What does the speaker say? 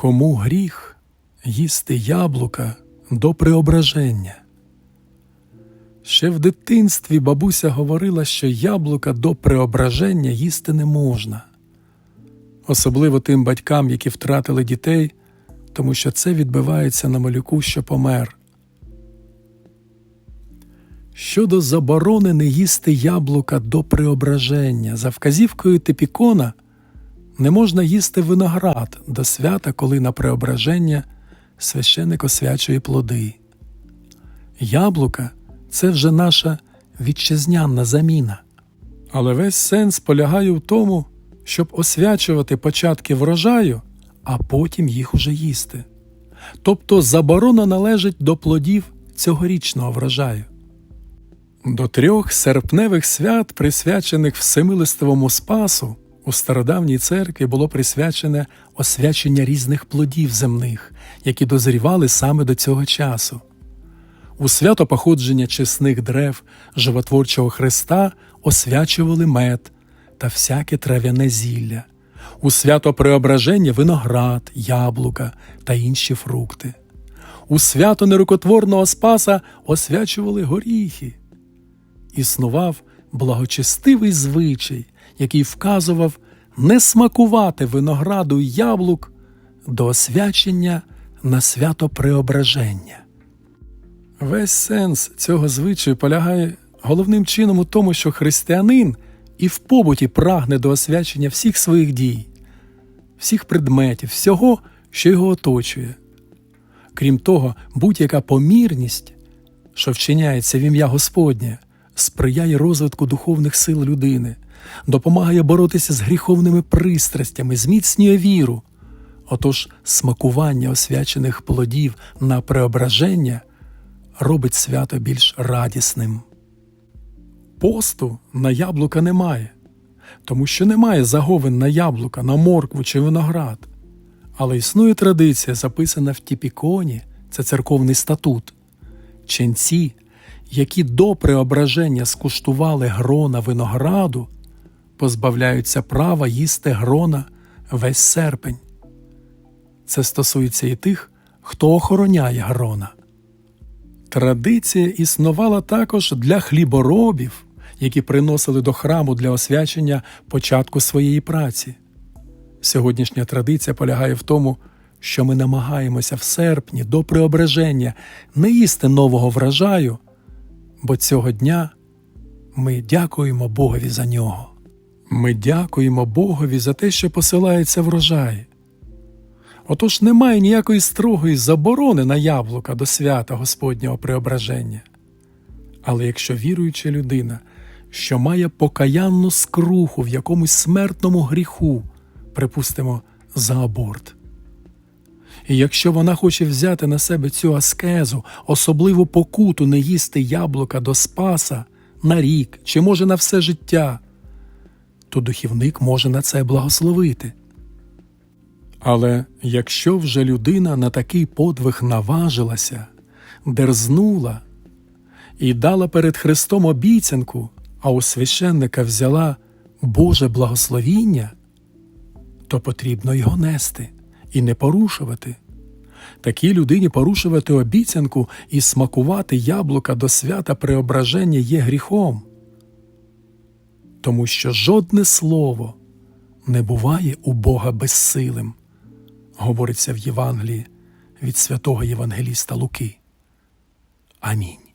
Кому гріх їсти яблука до преображення? Ще в дитинстві бабуся говорила, що яблука до преображення їсти не можна, особливо тим батькам, які втратили дітей, тому що це відбивається на малюку, що помер. Щодо заборони не їсти яблука до преображення, за вказівкою Типікона не можна їсти виноград до свята, коли на преображення священик освячує плоди. Яблука це вже наша вітчизняна заміна. Але весь сенс полягає в тому, щоб освячувати початки врожаю, а потім їх уже їсти. Тобто заборона належить до плодів цьогорічного врожаю. До трьох серпневих свят, присвячених Всемилостивому Спасу, у стародавній церкві було присвячене освячення різних плодів земних, які дозрівали саме до цього часу. У свято походження чесних дерев животворчого Христа освячували мед та всяке трав'яне зілля, у свято преображення виноград, яблука та інші фрукти. У свято нерукотворного Спаса освячували горіхи. Існував благочестивий звичай, який вказував не смакувати винограду й яблук до освячення на свято преображення. Весь сенс цього звичаю полягає головним чином у тому, що християнин і в побуті прагне до освячення всіх своїх дій, всіх предметів, всього, що його оточує. Крім того, будь-яка помірність, що вчиняється в ім'я Господнє, сприяє розвитку духовних сил людини, допомагає боротися з гріховними пристрастями, зміцнює віру. Отож, смакування освячених плодів на преображення робить свято більш радісним. Посту на яблука немає, тому що немає заговин на яблука, на моркву чи виноград. Але існує традиція, записана в Тіпіконі, це церковний статут. Ченці, які до преображення скуштували грона винограду, позбавляються права їсти грона весь серпень. Це стосується і тих, хто охороняє грона. Традиція існувала також для хліборобів, які приносили до храму для освячення початку своєї праці. Сьогоднішня традиція полягає в тому, що ми намагаємося в серпні до преображення не їсти нового врожаю, бо цього дня ми дякуємо Богові за нього. Ми дякуємо Богові за те, що посилається врожай. Отож немає ніякої строгої заборони на яблука до свята Господнього преображення. Але якщо віруюча людина, що має покаянну скруху в якомусь смертному гріху, припустимо, за аборт, і якщо вона хоче взяти на себе цю аскезу, особливу покуту не їсти яблука до спаса на рік чи може на все життя, то духівник може на це благословити. Але якщо вже людина на такий подвиг наважилася, дерзнула і дала перед Христом обіцянку, а у священника взяла Боже благословіння, то потрібно його нести і не порушувати. Такій людині порушувати обіцянку і смакувати яблука до свята преображення є гріхом, тому що жодне слово не буває у Бога безсилим говориться в Євангелії від святого Євангеліста Луки. Амінь.